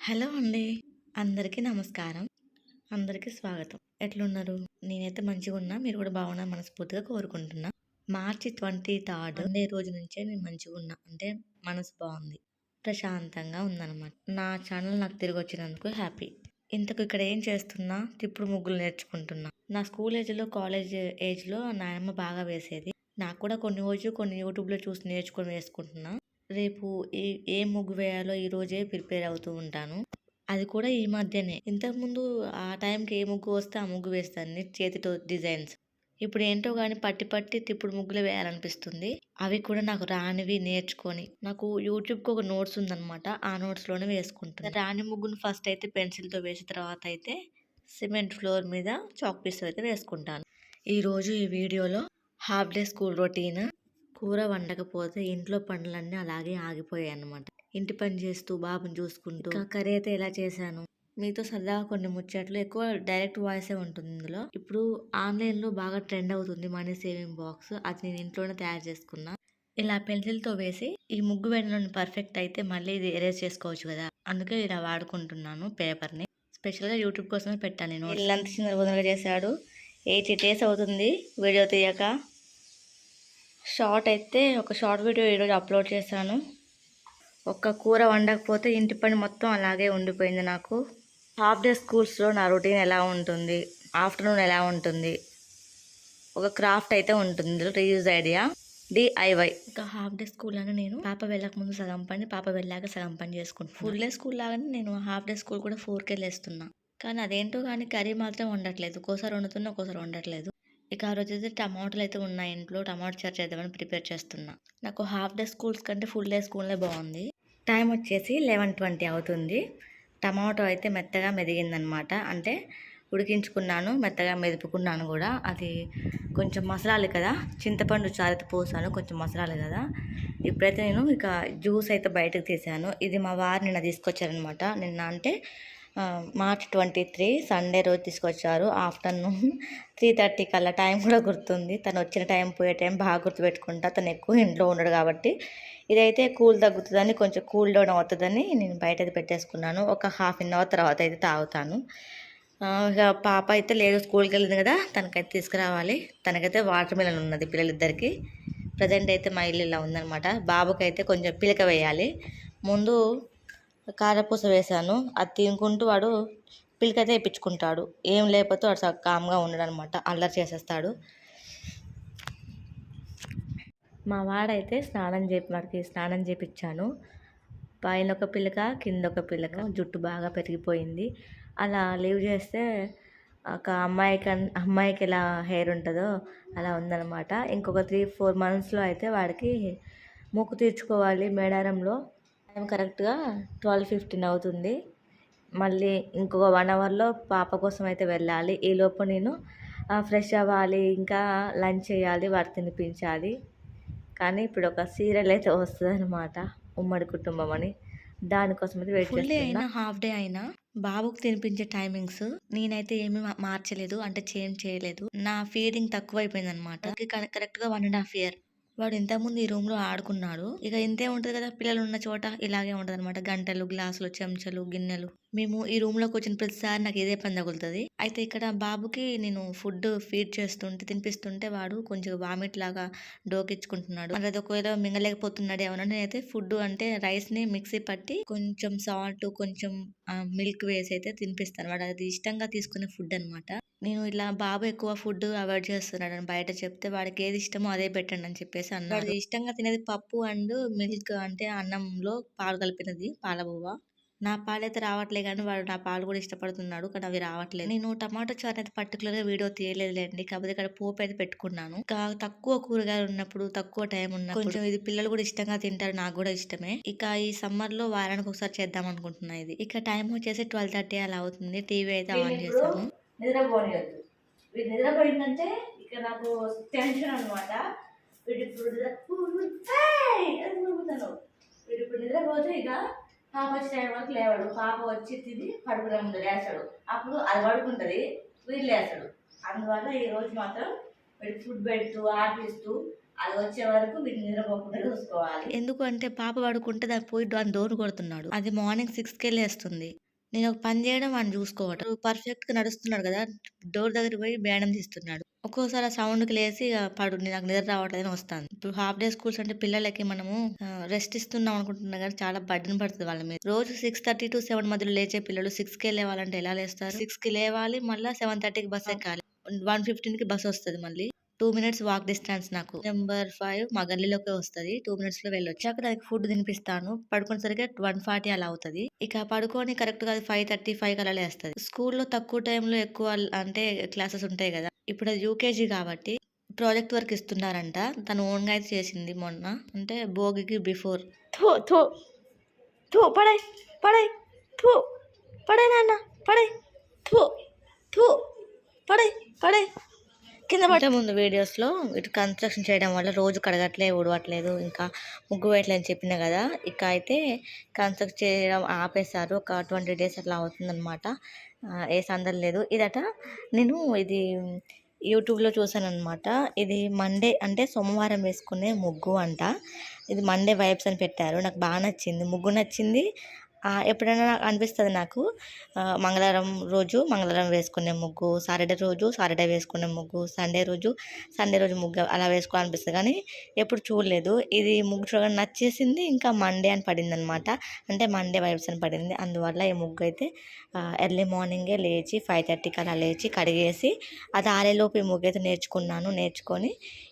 Hello అండి. అందరికీ నమస్కారం. అందరికీ స్వాగతం. ఎట్లున్నారు? నేనైతే మంచిగా ఉన్నా. మీరు కూడా బాగున్నా మనస్ఫూర్తిగా కోరుకుంటున్నా. మార్చి ట్వంటీ థర్డ్ అనే రోజు నుంచే నేను మంచిగా ఉన్నా. అంటే మనసు బాగుంది. ప్రశాంతంగా ఉందన్నమాట. నా ఛానల్ నాకు తిరిగి వచ్చినందుకు హ్యాపీ. ఇంతకు ఇక్కడ ఏం చేస్తున్నా? తిప్పుడు ముగ్గులు నేర్చుకుంటున్నా. నా స్కూల్ ఏజ్లో కాలేజ్ ఏజ్లో నాయనమ్మ బాగా వేసేది. నాకు కూడా కొన్ని రోజు కొన్ని యూట్యూబ్లో చూసి నేర్చుకొని వేసుకుంటున్నా. రేపు ఏ ఏ ముగ్గు వేయాలో ఈ రోజే ప్రిపేర్ అవుతూ ఉంటాను. అది కూడా ఈ మధ్యనే. ఇంతకుముందు ఆ టైంకి ఏ ముగ్గు వస్తే ఆ ముగ్గు వేస్తాను చేతితో డిజైన్స్. ఇప్పుడు ఏంటో కానీ పట్టి పట్టి తిప్పుడు ముగ్గులు వేయాలనిపిస్తుంది. అవి కూడా నాకు రానివి నేర్చుకొని. నాకు యూట్యూబ్కి ఒక నోట్స్ ఉందన్నమాట. ఆ నోట్స్లోనే వేసుకుంటాను రాని ముగ్గును ఫస్ట్ అయితే పెన్సిల్తో వేసిన తర్వాత అయితే సిమెంట్ ఫ్లోర్ మీద చాక్ పీస్ అయితే వేసుకుంటాను. ఈరోజు ఈ వీడియోలో హాఫ్ డే స్కూల్ రొటీన్ కూర వండకపోతే ఇంట్లో పనులన్నీ అలాగే ఆగిపోయాయి అనమాట ఇంటి పని చేస్తూ బాబుని చూసుకుంటూ. కర్రీ అయితే ఎలా చేశాను? మీతో సరదాగా కొన్ని ముచ్చట్లు ఎక్కువ డైరెక్ట్ వాయిసే ఉంటుంది ఇందులో. ఇప్పుడు ఆన్లైన్లో బాగా ట్రెండ్ అవుతుంది మనీ సేవింగ్ బాక్స్. అది నేను ఇంట్లోనే తయారు చేసుకున్నా. ఇలా పెన్సిల్తో వేసి ఈ ముగ్గు వేయడంలో పర్ఫెక్ట్ అయితే మళ్ళీ ఇది ఎరేజ్ చేసుకోవచ్చు కదా. అందుకే ఇలా వాడుకుంటున్నాను పేపర్ని. స్పెషల్గా యూట్యూబ్ కోసమే పెట్టాను నేను ఇల్లంత చిన్న చేశాడు. ఎయిటీ డేస్ అవుతుంది. వీడియో తీయక షార్ట్ అయితే ఒక షార్ట్ వీడియో ఈరోజు అప్లోడ్ చేశాను. ఒక్క కూర వండకపోతే ఇంటి పని మొత్తం అలాగే ఉండిపోయింది నాకు. హాఫ్ డే స్కూల్స్లో నా రొటీన్ ఎలా ఉంటుంది? ఆఫ్టర్నూన్ ఎలా ఉంటుంది? ఒక క్రాఫ్ట్ అయితే ఉంటుంది. Reuse idea. డిఐవై ఇంకా హాఫ్ డే స్కూల్లోనే నేను పాప వెళ్ళక ముందు సగం పని పాప వెళ్ళాక సగం పని చేసుకుంటాను ఫుల్ డే స్కూల్ లాగానే నేను హాఫ్ డే స్కూల్ కూడా ఫోర్కే లేస్తున్నా. కానీ అదేంటో కానీ కర్రీ మాత్రం వండట్లేదు. ఒక్కోసారి వండుతున్నా ఒక్కోసారి వండట్లేదు. ఇక ఆ రోజు అయితే టమాటాలు అయితే ఉన్నాయి ఇంట్లో. టమాటా చారు చేద్దామని ప్రిపేర్ చేస్తున్నా. నాకు హాఫ్ డే స్కూల్స్ కంటే ఫుల్ డే స్కూల్లే బాగుంది. టైం వచ్చేసి లెవెన్ ట్వంటీ అవుతుంది. టమాటో అయితే మెత్తగా మెదిగిందనమాట. అంటే ఉడికించుకున్నాను మెత్తగా మెదుపుకున్నాను కూడా. అది కొంచెం మసాలాలు కదా. చింతపండు చారిత పోసాను కొంచెం మసాలాలు కదా. ఇప్పుడైతే నేను ఇక జ్యూస్ అయితే బయటకు తీసాను. ఇది మా వారు నిన్న తీసుకొచ్చారనమాట. నిన్న అంటే మార్చ్ ట్వంటీ త్రీ సండే రోజు తీసుకొచ్చారు ఆఫ్టర్నూన్. త్రీ థర్టీ కల్లా టైం కూడా గుర్తుంది. తను వచ్చిన టైం పోయే టైం బాగా గుర్తుపెట్టుకుంటా. తను ఎక్కువ ఇంట్లో ఉండడు కాబట్టి. ఇదైతే కూల్ తగ్గుతుందని కొంచెం కూల్ డౌన్ అవుతుందని నేను బయట అయితే పెట్టేసుకున్నాను. ఒక హాఫ్ అన్ అవర్ తర్వాత అయితే తాగుతాను. ఇక పాప అయితే లేదు స్కూల్కి వెళ్ళింది కదా తనకైతే తీసుకురావాలి. తనకైతే వాటర్ మిలన్ ఉన్నది పిల్లలిద్దరికి. ప్రజెంట్ అయితే మా ఇల్లు ఇలా ఉందనమాట బాబుకి అయితే కొంచెం పిలక వేయాలి. ముందు కారపూస వేశాను. అది తినుకుంటూ వాడు పిలికైతే ఇప్పించుకుంటాడు ఏం లేకపోతే వాడు కామ్గా ఉండడు అనమాట అల్లరి చేసేస్తాడు. మా వాడైతే స్నానం చేపి వాడికి స్నానం చేపించాను పైన ఒక పిల్లక కింద ఒక పిల్లక జుట్టు బాగా పెరిగిపోయింది. అలా లీవ్ చేస్తే ఒక అమ్మాయికి అమ్మాయికి ఎలా హెయిర్ ఉంటుందో అలా ఉందనమాట ఇంకొక త్రీ ఫోర్ మంత్స్లో అయితే వాడికి మూకు తీర్చుకోవాలి మేడారంలో. టైం కరెక్ట్గా ట్వెల్వ్ ఫిఫ్టీన్ అవుతుంది. మళ్ళీ ఇంకొక వన్ అవర్లో పాప కోసం అయితే వెళ్ళాలి. ఈలోపు నేను ఫ్రెష్ అవ్వాలి ఇంకా లంచ్ చేయాలి వారు తినిపించాలి. కానీ ఇప్పుడు ఒక సీరియల్ అయితే వస్తుంది అనమాట ఉమ్మడి కుటుంబం అని. దానికోసం అయితే వెయిట్ చేస్తున్నా. అయినా హాఫ్ డే అయినా బాబుకు తినిపించే టైమింగ్స్ నేనైతే ఏమీ మార్చలేదు అంటే చేంజ్ చేయలేదు. నా ఫీడింగ్ తక్కువ అయిపోయింది అనమాట కరెక్ట్గా వన్ అండ్ హాఫ్ ఇయర్. వాడు ఇంతకుముందు ఈ రూమ్లో ఆడుకున్నాడు. ఇక ఇంతే ఉంటది కదా పిల్లలు ఉన్న చోట ఇలాగే ఉంటదన్నమాట. గంటలు గ్లాసులు చెంచాలు గిన్నెలు. మేము ఈ రూమ్లోకి వచ్చిన ప్రతిసారి నాకు ఇదే పని తగులుతుంది. అయితే ఇక్కడ బాబుకి నేను ఫుడ్ ఫీడ్ చేస్తుంటే తినిపిస్తుంటే వాడు కొంచెం వామిట్ లాగా డోకిచ్చుకుంటున్నాడు అది ఒకవేళ మింగలేకపోతున్నాడు ఏమన్నా నేనైతే ఫుడ్ అంటే రైస్ని మిక్సీ పట్టి కొంచెం సాల్ట్ కొంచెం మిల్క్ వేసి అయితే తినిపిస్తాను. వాడు అది ఇష్టంగా తీసుకునే ఫుడ్ అనమాట నేను ఇలా బాబు ఎక్కువ ఫుడ్ అవాయిడ్ చేస్తున్నాడు అని బయట చెప్తే వాడికి ఏది ఇష్టమో అదే పెట్టండి అని చెప్పేసి అన్నాడు. ఇష్టంగా తినేది పప్పు అండ్ మిల్క్ అంటే అన్నంలో పాలు కలిపినది పాలబువ్వ. నా పాలైతే రావట్లే కానీ వాడు నా పాలు కూడా ఇష్టపడుతున్నాడు కానీ అవి రావట్లేదు. నేను టమాటో చారు అయితే పర్టికులర్గా వీడియో తీయలేదులేండి. కాకపోతే ఇక్కడ పోపు అయితే పెట్టుకున్నాను. తక్కువ కూరగాయలు ఉన్నప్పుడు తక్కువ టైం ఉన్నప్పుడు కొంచెం ఇది పిల్లలు కూడా ఇష్టంగా తింటారు నాకు కూడా ఇష్టమే. ఇక ఈ సమ్మర్లో వారానికి ఒకసారి చేద్దాం అనుకుంటున్నా ఇది. ఇక టైం వచ్చేసి ట్వెల్వ్ థర్టీ అలా అవుతుంది. టీవీ అయితే ఆన్ చేసాము నిద్రపోయిందంటే ఇక నాకు టెన్షన్ అనమాట వీడు ఇప్పుడు వీడు ఇప్పుడు నిద్రపోతే ఇక పాప వచ్చే వరకు లేవాడు. పాప వచ్చి తిని పడుకునే ముందు లేస్తాడు. అప్పుడు అది పడుకుంటుంది వీడు లేస్తాడు. అందువల్ల ఈ రోజు మాత్రం వీడికి ఫుడ్ పెడుతూ ఆపిస్తూ అది వచ్చే వరకు వీటిని నిద్రపోకుండా చూసుకోవాలి. ఎందుకు అంటే పాప పడుకుంటే దాని పోయి దాని డోర్ కొడుతున్నాడు. అది మార్నింగ్ సిక్స్కి వెళ్ళేస్తుంది నేను ఒక పని చేయడం వాడిని చూసుకోవటం. పర్ఫెక్ట్గా నడుస్తున్నాడు కదా డోర్ దగ్గర పోయి బేడం తీస్తున్నాడు. ఒక్కోసారి ఆ సౌండ్కి లేసి ఇక పడు నాకు నిద్ర రావట్లేదని వస్తాను ఇప్పుడు హాఫ్ డే స్కూల్స్ అంటే పిల్లలకి మనము రెస్ట్ ఇస్తున్నాం అనుకుంటున్నాం కానీ చాలా బడ్డన్ పడుతుంది వాళ్ళ మీద. రోజు సిక్స్ థర్టీ టు సెవెన్ మధ్యలో లేచే పిల్లలు సిక్స్కి లేవాలంటే ఎలా లేస్తారు? సిక్స్కి లేవాలి మళ్ళీ సెవెన్ థర్టీకి బస్ ఎక్కాలి. వన్ ఫిఫ్టీన్కి బస్ వస్తుంది మళ్ళీ. టూ మినిట్స్ వాక్ డిస్టెన్స్ నాకు. నెంబర్ ఫైవ్ మా గల్లీలోకి వస్తుంది. టూ మినిట్స్లో వెళ్ళొచ్చు. అక్కడ దానికి ఫుడ్ తినిపిస్తాను. పడుకునేసరికి వన్ ఫార్టీ అలా అవుతుంది. ఇక పడుకొని కరెక్ట్గా ఫైవ్ థర్టీ ఫైవ్ అలా లేస్తుంది. స్కూల్లో తక్కువ టైంలో ఎక్కువ అంటే క్లాసెస్ ఉంటాయి కదా. ఇప్పుడు అది యూకేజీ కాబట్టి ప్రాజెక్ట్ వర్క్ ఇస్తున్నారంట. తను ఓన్గా అయితే చేసింది మొన్న. అంటే భోగికి బిఫోర్. థూ థూ థూ పడే పడే పడే నాన్న పడై. థూ థూ పడే పడే. కింద పట్టే ముందు వీడియోస్లో ఇటు కన్స్ట్రక్షన్ చేయడం వల్ల రోజు కడగట్లే ఊడవట్లేదు ఇంకా ముగ్గు వేయట్లేదు అని చెప్పిన కదా ఇక అయితే కన్స్ట్రక్ట్ చేయడం ఆపేశారు. ఒక ట్వంటీ డేస్ అట్లా అవుతుందన్నమాట. ఏ సందం లేదు. ఇదట నేను ఇది యూట్యూబ్లో చూసాను అనమాట ఇది మండే అంటే సోమవారం వేసుకునే ముగ్గు అంట. ఇది మండే వైబ్స్ అని పెట్టారు. నాకు బాగా నచ్చింది. ముగ్గు నచ్చింది. ఎప్పుడైనా నాకు అనిపిస్తుంది నాకు. మంగళవారం రోజు మంగళవారం వేసుకునే ముగ్గు సాటర్డే రోజు సాటర్డే వేసుకునే ముగ్గు సండే రోజు సండే రోజు ముగ్గు అలా వేసుకోవాలనిపిస్తుంది. కానీ ఎప్పుడు చూడలేదు. ఇది ముగ్గు చూడగానే నచ్చేసింది ఇంకా మండే అని పడింది అనమాట అంటే మండే వైబ్స్ అని పడింది. అందువల్ల ఈ ముగ్గు అయితే ఎర్లీ మార్నింగే లేచి ఫైవ్ థర్టీకి అలా లేచి కడిగేసి అది ఆరేలోపు ఈ ముగ్గు అయితే నేర్చుకున్నాను. నేర్చుకొని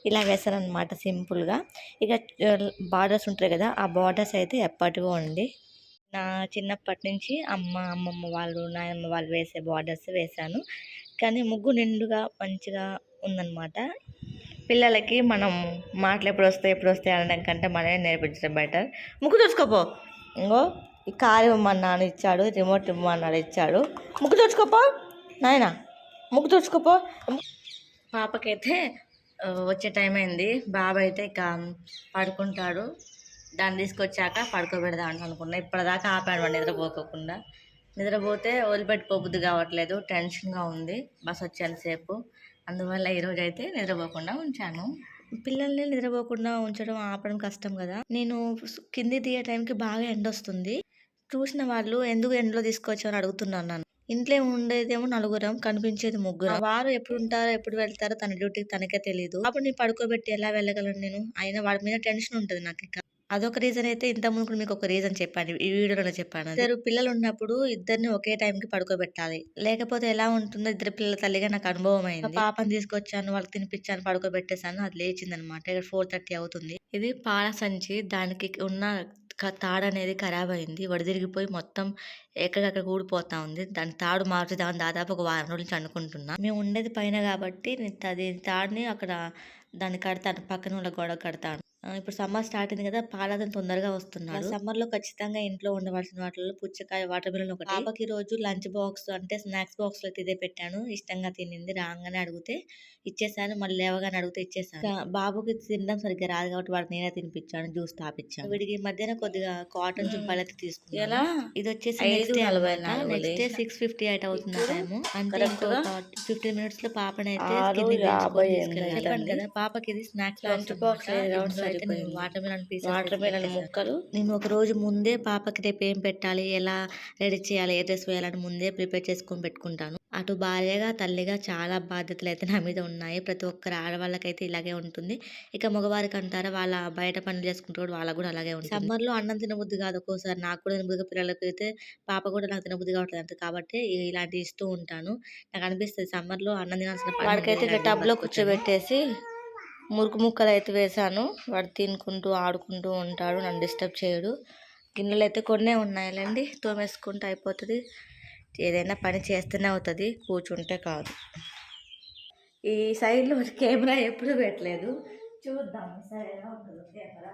ఇలా వేసాను అనమాట సింపుల్గా. ఇక బార్డర్స్ ఉంటాయి కదా ఆ బార్డర్స్ అయితే ఎప్పటికో ఉంది నా చిన్నప్పటి నుంచి అమ్మ అమ్మమ్మ వాళ్ళు నాయనమ్మ వాళ్ళు వేసే బార్డర్స్ వేశాను. కానీ ముగ్గు నిండుగా మంచిగా ఉందన్నమాట. పిల్లలకి మనం మాటలు ఎప్పుడు వస్తాయి ఎప్పుడు వస్తాయి అనడం కంటే మనమే నేర్పించడం బెటర్ ముగ్గు చూసుకోపో ఇంకో ఈ కారు ఇవ్వమన్నాను ఇచ్చాడు రిమోట్ ఇవ్వమన్నాడు ఇచ్చాడు. ముగ్గు తుడుచుకోపో నాయన ముగ్గు తుడుచుకోపో పాపకైతే వచ్చే టైం అయింది. బాబు అయితే ఇక పడుకుంటాడు. దాన్ని తీసుకొచ్చాక పడుకోబెడదాం అనుకున్నా. ఇప్పటిదాకా ఆపాడు వాడు నిద్రపోకోకుండా. నిద్రపోతే వదిలిపెట్టుకోబుద్ది కావట్లేదు టెన్షన్గా ఉంది బస్ వచ్చేంతసేపు. అందువల్ల ఈరోజు అయితే నిద్రపోకుండా ఉంచాను. పిల్లల్ని నిద్రపోకుండా ఉంచడం ఆపడం కష్టం కదా. నేను కింది దిగే టైంకి బాగా ఎండ వస్తుంది. చూసిన వాళ్ళు ఎందుకు ఎండలో తీసుకొచ్చామని అడుగుతున్నాను నన్ను. ఇంట్లో ఉండేదేమో నలుగురం కనిపించేది ముగ్గురు. వారు ఎప్పుడు ఉంటారో ఎప్పుడు వెళ్తారో తన డ్యూటీకి తనకే తెలియదు అప్పుడు నేను పడుకోబెట్టి ఎలా వెళ్ళగలను నేను? అయినా వాడి మీద టెన్షన్ ఉంటుంది నాకు ఇక అదొక రీజన్ అయితే ఇంత ముందు కూడా మీకు ఒక రీజన్ చెప్పాను. ఈ వీడియోలో చెప్పాను ఇద్దరు పిల్లలు ఉన్నప్పుడు ఇద్దరిని ఒకే టైంకి పడుకోబెట్టాలి. లేకపోతే ఎలా ఉంటుందో ఇద్దరు పిల్లల తల్లిగా నాకు అనుభవం అయింది. పాపని తీసుకొచ్చాను వాళ్ళకి తినిపించాను పడుకోబెట్టేశాను అది లేచింది అనమాట ఇక్కడ ఫోర్ థర్టీ అవుతుంది. ఇది పాల సంచి దానికి ఉన్న తాడు అనేది ఖరాబ్ అయింది. వడిదిరిగిపోయి మొత్తం ఎక్కడికక్కడ ఊడిపోతా ఉంది. దాని తాడు మార్చుదామని దాదాపు ఒక వారం రోజుల నుంచి అనుకుంటున్నా. మేము ఉండేది పైన కాబట్టి నేను అది తాడుని అక్కడ దాన్ని కడతాను. పక్కన ఉన్న గోడ కడతాను. ఇప్పుడు సమ్మర్ స్టార్ట్ అయింది కదా పాలదం తొందరగా వస్తున్నాడు. సమ్మర్లో ఖచ్చితంగా ఇంట్లో ఉండవలసిన వాటిలో పుచ్చకాయ వాటర్ మిలన్ ఒకటి. పాపకి రోజు లంచ్ బాక్స్ అంటే స్నాక్స్ బాక్స్లో అయితే ఇదే పెట్టాను. ఇష్టంగా తినింది రాగానే అడిగితే ఇచ్చేసాను మళ్ళీ లేవగానే అడిగితే ఇచ్చేసాను. బాబుకి తినడం సరిగ్గా రాదు కాబట్టి వాడికి నేనే తినిపించాను జ్యూస్ తాపించాను వీడికి ఈ మధ్యన కొద్దిగా కాటన్ జుంపాలు అయితే తీసుకున్నాను? ఇది వచ్చేసి next day next. Six fifty eight అవుతుంది టైము. అంటే ఫిఫ్టీన్ మినిట్స్లో పాపని అయితే. చెప్పాను. కదా పాపకి ఇది స్నాక్స్ లంచ్ బాక్స్ అయితే నేను. Watermelon piece watermelon ముక్కలు. నేను ఒక రోజు ముందే పాపకి రేపు ఏం పెట్టాలి ఎలా రెడీ చేయాలి ఏ డ్రెస్ వేయాలని ముందే ప్రిపేర్ చేసుకొని పెట్టుకుంటాను. అటు భార్యగా తల్లిగా చాలా బాధ్యతలు అయితే నా మీద ఉన్నాయి. ప్రతి ఒక్కరు ఆడవాళ్ళకైతే ఇలాగే ఉంటుంది. ఇక మగవారికి అంటారా వాళ్ళ బయట పనులు చేసుకుంటూ వాళ్ళకు కూడా అలాగే ఉంటుంది. సమ్మర్లో అన్నం తినబుద్ధి కాదు ఒక్కోసారి. నాకు కూడా తినబుద్ధి పిల్లలకి అయితే పాప కూడా నాకు తినబుద్ధి కావట్లేదు అంత కాబట్టి ఇలాంటివి ఇస్తూ ఉంటాను. నాకు అనిపిస్తుంది సమ్మర్లో అన్నం తినాల్సిన వాడికైతే ఉంది ఇట్లా ఇలాంటివి టబ్లో పట్టుకొచ్చాను. కూర్చోబెట్టేసి మురుకు ముక్కలు అయితే వేసాను వాడు తినుకుంటూ ఆడుకుంటూ ఉంటాడు. నన్ను డిస్టర్బ్ చేయడు. గిన్నెలు అయితే కొన్నే ఉన్నాయిలేండి. తోమేసుకుంటే అయిపోతుంది. ఏదైనా పని చేస్తూనే అవుతుంది. కూర్చుంటే కాదు. ఈ సైడ్లో కెమెరా ఎప్పుడు పెట్టలేదు. చూద్దాం సరే ఉంటుందో కెమెరా.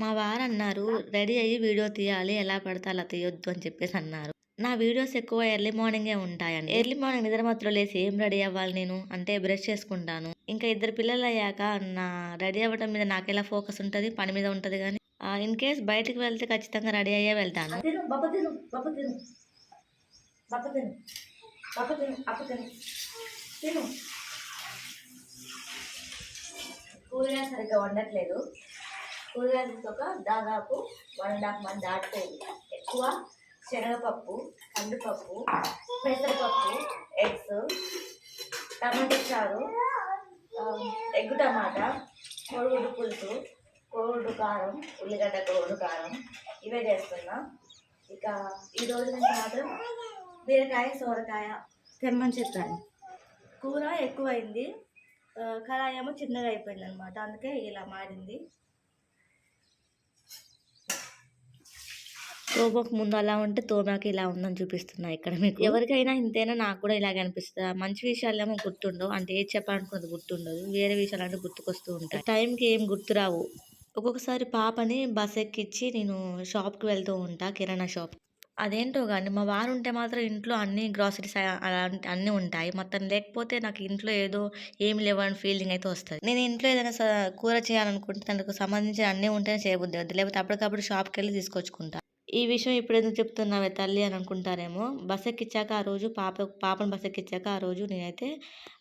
మా వారు అన్నారు రెడీ అయ్యి వీడియో తీయాలి. ఎలా పడితే అలా తీయొద్దు అని చెప్పేసి అన్నారు. నా వీడియోస్ ఎక్కువ ఎర్లీ మార్నింగే ఉంటాయండి. ఎర్లీ మార్నింగ్ నిద్ర మాత్రం లేసి ఏం రెడీ అవ్వాలి నేను? అంటే బ్రష్ చేసుకుంటాను. ఇంకా ఇద్దరు పిల్లలు అయ్యాక నా రెడీ అవ్వడం మీద నాకు ఎలా ఫోకస్ ఉంటుంది? పని మీద ఉంటుంది కానీ ఇన్ కేస్ బయటికి వెళ్తే ఖచ్చితంగా రెడీ అయ్యే వెళ్తాను. కూరగాయలు సరిగ్గా వండట్లేదు. కూరగాయలు ఒక దాదాపు వన్ అండ్ హాఫ్ మంత్ దాటిపోయింది. ఎక్కువ శనగపప్పు కందిపప్పు పెసరపప్పు ఎగ్స్ టమాటా చారు ఎగ్ ఎగ్గు టమాటా కోడిగుడ్డు పులుసు కోడిగుడ్డు కారం ఉల్లిగడ్డ కోడిగుడ్డు కారం ఇవే చేస్తున్నా. ఇక ఈ రోజు నుంచి మాత్రం బీరకాయ సోరకాయ తెమ్మని చెప్పాను కూర ఎక్కువైంది. కళాయేమో చిన్నగా అయిపోయింది అనమాట అందుకే ఇలా మారింది. తోమకు ముందు అలా ఉంటే తోమాకి ఇలా ఉందని చూపిస్తున్నా ఇక్కడ మీకు. ఎవరికైనా ఇంతైనా? నాకు కూడా ఇలాగే అనిపిస్తుంది. మంచి విషయాలేమో గుర్తుండవు. అంటే ఏది చెప్పాలనుకున్నది గుర్తుండదు. వేరే విషయాలు అంటే గుర్తుకొస్తూ ఉంటాయి. టైంకి ఏం గుర్తురావు ఒక్కొక్కసారి పాపని బస్ ఎక్కించి నేను షాప్కి వెళ్తూ ఉంటా కిరాణా షాప్. అదేంటో కానీ మా వారు ఉంటే మాత్రం ఇంట్లో అన్ని గ్రాసరీస్ అలాంటి అన్నీ ఉంటాయి. మొత్తం లేకపోతే నాకు ఇంట్లో ఏదో ఏమి లేవని ఫీలింగ్ అయితే వస్తుంది. నేను ఇంట్లో ఏదైనా స- కూర చేయాలనుకుంటే దానికి సంబంధించిన అన్నీ ఉంటేనే చేయబుద్ది లేకపోతే అప్పటికప్పుడు షాప్కి వెళ్ళి తీసుకొచ్చుకుంటా. ఈ విషయం ఇప్పుడు ఎందుకు చెప్తున్నావే తల్లి అని అనుకుంటారేమో. బస్ ఎక్కించాక ఆ రోజు పాప పాపను బస్ ఎక్కించాక ఆ రోజు నేనైతే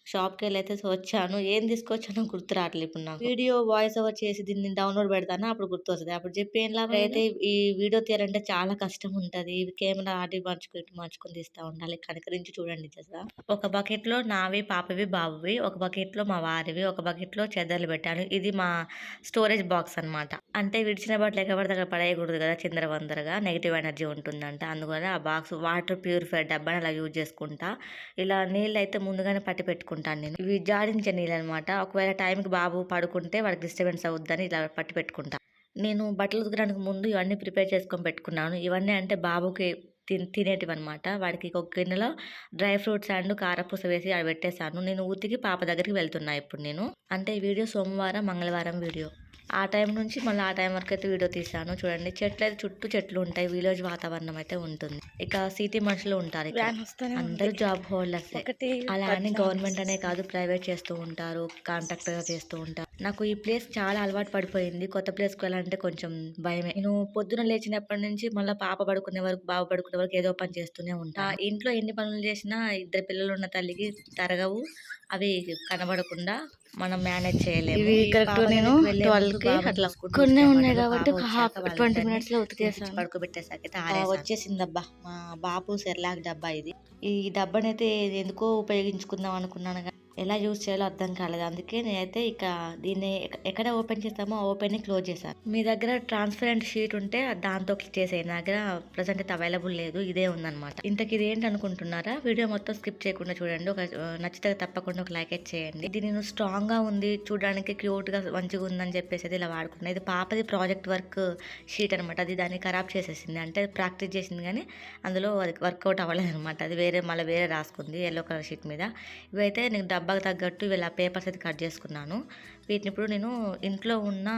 షాప్కి వెళ్ళి అయితే వచ్చాను. ఏం తీసుకొచ్చానో గుర్తు రావట్లేదు ఇప్పుడు నాకు. వీడియో వాయిస్ ఓవర్ చేసి దీన్ని డౌన్లోడ్ పెడతాను? అప్పుడు గుర్తు వస్తుంది అప్పుడు చెప్పి ఏం లాభం అయితే ఈ వీడియో తీయాలంటే చాలా కష్టం ఉంటుంది కెమెరా ఆటి మార్చుకుని మార్చుకొని తీస్తూ ఉండాలి. కనకరించి చూడండి చేసా ఒక బకెట్లో నావి పాపవి బాబువి ఒక బకెట్లో మా వారివి ఒక బకెట్లో చెద్దర్లు పెట్టాను. ఇది మా స్టోరేజ్ బాక్స్ అన్నమాట. అంటే విడిచిన బట్టలు ఎక్కడ దగ్గర పడేయకూడదు కదా చిందరవందరగా. నెగిటివ్ ఎనర్జీ ఉంటుందంట. అందువల్ల ఆ బాక్స్ వాటర్ ప్యూరిఫైర్ డబ్బాని అలా యూజ్ చేసుకుంటా. ఇలా నీళ్ళు అయితే ముందుగానే పట్టి పెట్టుకుంటాను నేను. ఇవి జాడించే నీళ్ళు అనమాట ఒకవేళ టైంకి బాబు పడుకుంటే వాడికి డిస్టర్బెన్స్ అవుద్దని ఇలా పట్టి పెట్టుకుంటాను నేను బట్టలు ఉతకడానికి ముందు ఇవన్నీ ప్రిపేర్ చేసుకొని పెట్టుకున్నాను. ఇవన్నీ అంటే బాబుకి తిన్ తినేటివి అనమాట వాడికి ఒక గిన్నెలో డ్రై ఫ్రూట్స్ అండ్ కారపూస వేసి అవి పెట్టేశాను. నేను ఉతికి పాప దగ్గరికి వెళ్తున్నా ఇప్పుడు నేను. అంటే ఈ వీడియో సోమవారం మంగళవారం వీడియో. ఆ టైం నుంచి మళ్ళీ ఆ టైం వరకు అయితే వీడియో తీసాను చూడండి చెట్లు అయితే చుట్టూ చెట్లు ఉంటాయి విలేజ్ వాతావరణం అయితే ఉంటుంది. ఇక సిటీ మనుషులు ఉంటారు. అందరూ జాబ్ హోల్డర్స్ అలా అని గవర్నమెంట్ అనే కాదు ప్రైవేట్ చేస్తూ ఉంటారు కాంట్రాక్టర్గా చేస్తూ ఉంటారు. నాకు ఈ ప్లేస్ చాలా అలవాటు పడిపోయింది. కొత్త ప్లేస్కి వెళ్ళాలంటే కొంచెం భయమే. నేను పొద్దున లేచినప్పటి నుంచి మళ్ళీ పాప పడుకునే వరకు బాబు పడుకునే వరకు ఏదో పని చేస్తూనే ఉంటా. ఇంట్లో ఎన్ని పనులు చేసినా ఇద్దరు పిల్లలు ఉన్న తల్లికి తరగవు. అవి కనబడకుండా మనం మేనేజ్ చేయలేము. ఇవి పాప నేను దగ్గరికి వెళ్ళే 12 ముందు కి బాబుని అట్లా కొన్నే ఉన్నాయి కాబట్టి ఒక వచ్చాక half- వాళ్ళిద్దరిని 20 minutes లో ఉతికేసాను. తీపిచ్చి పడుకోబెట్టేసాక వచ్చేసిందబ్బా. మా బాబు సెర్లాక్ డబ్బా ఇది. ఈ డబ్బానైతే ఎందుకో ఉపయోగించుకుందాం అనుకున్నాను కానీ ఎలా యూజ్ చేయాలో అర్థం కాలేదు. అందుకే నేనైతే ఇక దీన్ని ఎక్కడ ఓపెన్ చేస్తామో ఆ ఓపెన్ క్లోజ్ చేశాను మీ దగ్గర ట్రాన్స్పరెంట్ షీట్ ఉంటే దాంతో క్లిక్ చేసేయండి. నా దగ్గర ప్రజెంట్ అయితే అవైలబుల్ లేదు. ఇదే ఉందన్నమాట. ఇంతకి ఇది ఏంటి అనుకుంటున్నారా? వీడియో మొత్తం స్కిప్ చేయకుండా చూడండి. ఒక నచ్చితే తప్పకుండా ఒక లైక్ చేయండి. ఇది నేను స్ట్రాంగ్గా ఉంది. చూడడానికి క్యూట్గా మంచిగా ఉందని చెప్పేసి ఇలా వాడుకున్నాను ఇది పాపది ప్రాజెక్ట్ వర్క్ షీట్ అనమాట అది దాన్ని ఖరాబ్ చేసేసింది. అంటే ప్రాక్టీస్ చేసింది కానీ అందులో అది వర్కౌట్ అవ్వలేదు అనమాట అది వేరే మళ్ళీ వేరే రాసుకుంది. ఎల్లో కలర్ షీట్ మీద. ఇవైతే నేను డబ్బాకి తగ్గట్టు ఇలా పేపర్స్ అయితే కట్ చేసుకున్నాను. వీటిని ఇప్పుడు నేను ఇంట్లో ఉన్న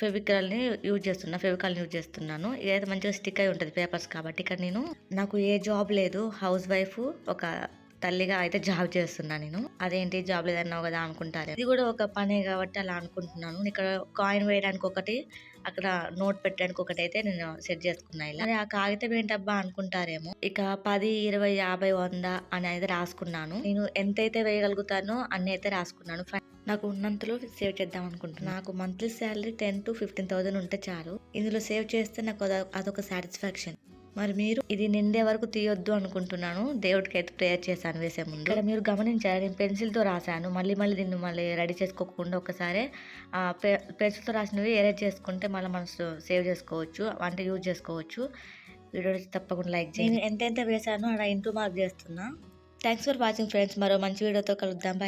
ఫెవికల్ని యూజ్ చేస్తున్నా ఫెవికాల్ని యూజ్ చేస్తున్నాను. ఇదైతే మంచిగా స్టిక్ అయి ఉంటుంది పేపర్స్ కాబట్టి. ఇక్కడ నేను నాకు ఏ జాబ్ లేదు. హౌస్ వైఫ్ ఒక తల్లిగా అయితే జాబ్ చేస్తున్నా నేను. అదేంటి జాబ్ లేదన్నావు కదా అనుకుంటారు. ఇది కూడా ఒక పనే కాబట్టి అలా అనుకుంటున్నాను. ఇక్కడ కాయిన్ వేయడానికి ఒకటి అక్కడ నోట్ పెట్టడానికి ఒకటి అయితే నేను సెట్ చేసుకున్నా ఇలా. ఆ కాగితం ఏంటబ్బా అనుకుంటారేమో. ఇక పది ఇరవై యాభై వంద అని అయితే రాసుకున్నాను. నేను ఎంతైతే వేయగలుగుతానో అన్ని అయితే రాసుకున్నాను. నాకు ఉన్నంతలో సేవ్ చేద్దాం అనుకుంటున్నాను నాకు monthly salary ten to fifteen thousand ఉంటే చాలు. ఇందులో సేవ్ చేస్తే నాకు అదొక సాటిస్ఫాక్షన్. మరి మీరు ఇది నిండే వరకు తీయొద్దు అనుకుంటున్నాను. దేవుడికి అయితే ప్రేయర్ చేశాను వేసే ముందు. ఇక్కడ మీరు గమనించారు? నేను పెన్సిల్తో రాశాను. మళ్ళీ మళ్ళీ దీన్ని మళ్ళీ రెడీ చేసుకోకుండా ఒకసారి పెన్సిల్తో రాసినవి ఎరేజ్ చేసుకుంటే మళ్ళీ మనం సేవ్ చేసుకోవచ్చు అంటే యూజ్ చేసుకోవచ్చు. వీడియో తప్పకుండా లైక్ చేయండి. ఎంతెంత వేసానో అలా ఇంటూ మార్క్ చేస్తున్నా. థ్యాంక్స్ ఫర్ వాచింగ్ ఫ్రెండ్స్ మరో మంచి వీడియోతో కలుద్దాం.